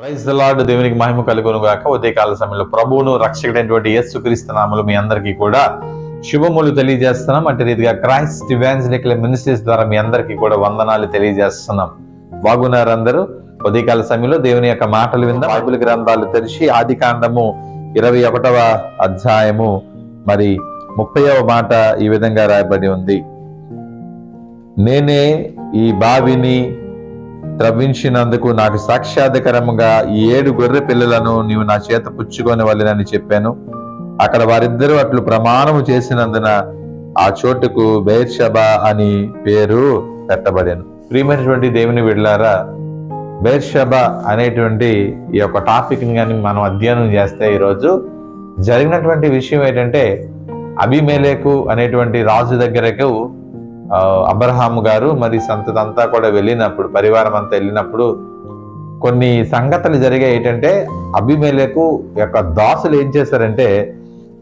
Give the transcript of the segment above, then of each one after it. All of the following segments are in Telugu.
ప్రైజ్ లార్డ్ దేవునికి మహిమ కలుగును గాక ఉదయకాల సమయంలో ప్రభువును రక్షకుడైనటువంటి యేసుక్రీస్తు నామలు మీ అందరికీ కూడా శుభములు తెలియజేస్తున్నాం. అంటే రీతిగా క్రైస్ట్ ఇవాంజలికల మినిస్ట్రీస్ ద్వారా మీ అందరికీ కూడా వందనాలు తెలియజేస్తున్నాం. బాగున్నారు అందరూ? ఉదయకాల సమయంలో దేవుని యొక్క మాటలు విందాం. బైబిల్ గ్రంథాలు తెరిచి ఆది కాండము ఇరవై ఒకటవ అధ్యాయము మరి ముప్పైవ మాట ఈ విధంగా రాయబడి ఉంది. నేనే ఈ బావిని త్రవ్వించినందుకు నాకు సాక్షాత్కరముగా ఈ ఏడు గొర్రె పిల్లలను నీవు నా చేత పుచ్చుకొని వెళ్ళనని చెప్పాను. అక్కడ వారిద్దరూ అట్లు ప్రమాణము చేసినందున ఆ చోటుకు బేర్షబా అని పేరు పెట్టబడాను. ప్రియమైనటువంటి దేవుని విడలారా బేర్షబా అనేటువంటి ఈ యొక్క టాపిక్ని కానీ మనం అధ్యయనం చేస్తే ఈరోజు జరిగినటువంటి విషయం ఏంటంటే అభిమేలేకు అనేటువంటి రాజు దగ్గరకు అబ్రహాము గారు మరి సంతతంతా కూడా వెళ్ళినప్పుడు పరివారం అంతా వెళ్ళినప్పుడు కొన్ని సంగతులు జరిగాయి. ఏంటంటే అభిమేలకు యొక్క దాసులు ఏం చేశారంటే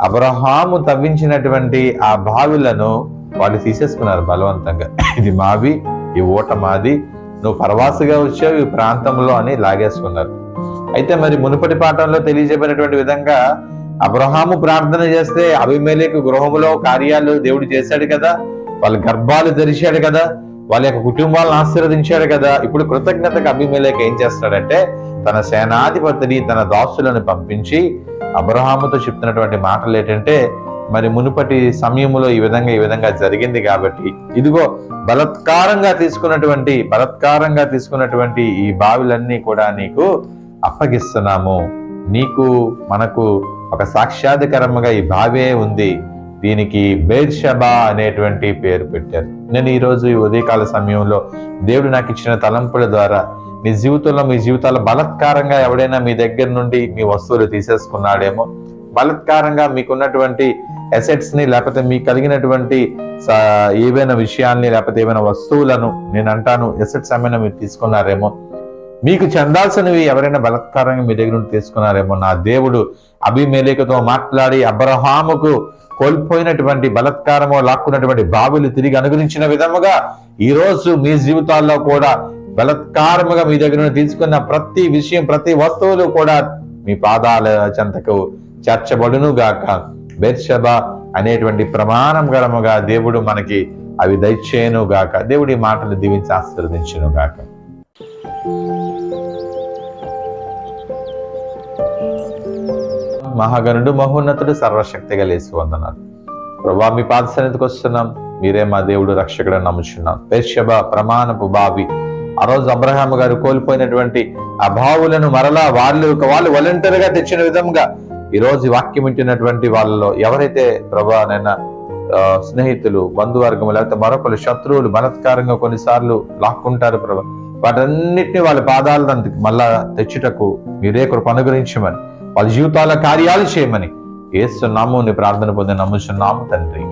అబ్రహాము తవ్వించినటువంటి ఆ బావిలను వాళ్ళు తీసేసుకున్నారు బలవంతంగా. ఇది మావి ఈ ఊట మాది నువ్వు పరవాసిగా వచ్చావు ఈ ప్రాంతంలో అని లాగేసుకున్నారు. అయితే మరి మునుపటి పాఠంలో తెలియజేయబడినటువంటి విధంగా అబ్రహాము ప్రార్థన చేస్తే అభిమేలకు గృహములో కార్యాలు దేవుడు చేశాడు కదా వాళ్ళ గర్భాలు తెరిచాడు కదా వాళ్ళ యొక్క కుటుంబాలను ఆశీర్వదించాడు కదా ఇప్పుడు కృతజ్ఞతకు అభిమేలేక ఏం చేస్తాడంటే తన సేనాధిపతిని తన దాసులను పంపించి అబ్రహాముతో చెప్తున్నటువంటి మాటలు ఏంటంటే మరి మునుపటి సమయంలో ఈ విధంగా ఈ విధంగా జరిగింది కాబట్టి ఇదిగో బలత్కారంగా తీసుకున్నటువంటి బలత్కారంగా తీసుకున్నటువంటి ఈ బావిలన్నీ కూడా నీకు అప్పగిస్తున్నాము. నీకు మనకు ఒక సాక్షాత్కరముగా ఈ బావే ఉంది. దీనికి బేర్షబా అనేటువంటి పేరు పెట్టారు. నేను ఈరోజు ఈ ఉదయకాల సమయంలో దేవుడు నాకు ఇచ్చిన తలంపుల ద్వారా మీ జీవితంలో మీ జీవితాల బలత్కారంగా ఎవడైనా మీ దగ్గర నుండి మీ వస్తువులు తీసేసుకున్నాడేమో బలత్కారంగా మీకున్నటువంటి అసెట్స్ని లేకపోతే మీకు కలిగినటువంటి ఏవైనా విషయాల్ని లేకపోతే ఏమైనా వస్తువులను నేను అంటాను అసెట్స్ ఏమైనా మీరు తీసుకున్నారేమో మీకు చెందాల్సినవి ఎవరైనా బలత్కారంగా మీ దగ్గర నుండి తీసుకున్నారేమో నా దేవుడు అభిమేలేకతో మాట్లాడి అబ్రహాముకు కోల్పోయినటువంటి బలత్కారము లాక్కున్నటువంటి బాబులు తిరిగి అనుగ్రహించిన విధముగా ఈ రోజు మీ జీవితాల్లో కూడా బలత్కారముగా మీ దగ్గర నుండి తీసుకున్న ప్రతి విషయం ప్రతి వస్తువులు కూడా మీ పాదాల చెంతకు చేర్చబడును గాక. బెర్షబ అనేటువంటి ప్రమాణం గలముగా దేవుడు మనకి అవి దయచేయను గాక. దేవుడి మాటలు దీవించి ఆశీర్వదించును గాక. మహాగణుడు మహోన్నతుడు సర్వశక్తి కలిసి వందనాలు. ప్రభా మీ పాద సన్నిధికి వస్తున్నాం. మీరే మా దేవుడు రక్షకుడు నమ్ముచున్నాం. పేర్షభ ప్రమాణపు బావి. ఆ రోజు అబ్రహాం గారు కోల్పోయినటువంటి ఆ బావులను మరలా వాళ్ళు వాళ్ళు వాలంటీర్గా తెచ్చిన విధంగా ఈ రోజు వాక్యం వింటున్నటువంటి వాళ్ళలో ఎవరైతే ప్రభా నైనా స్నేహితులు బంధువర్గం లేకపోతే మరొకరు శత్రువులు బలత్కారంగా కొన్నిసార్లు లాక్కుంటారు ప్రభా వాటన్నిటిని వాళ్ళ పాదాలను మళ్ళా తెచ్చుటకు మీరే కృప అనుగ్రహించమని వాళ్ళ జీవితాల కార్యాలు చేయమని. ఏస్తున్నాము నీ ప్రార్థన పొంది నమ్ముచున్నాము తండ్రి.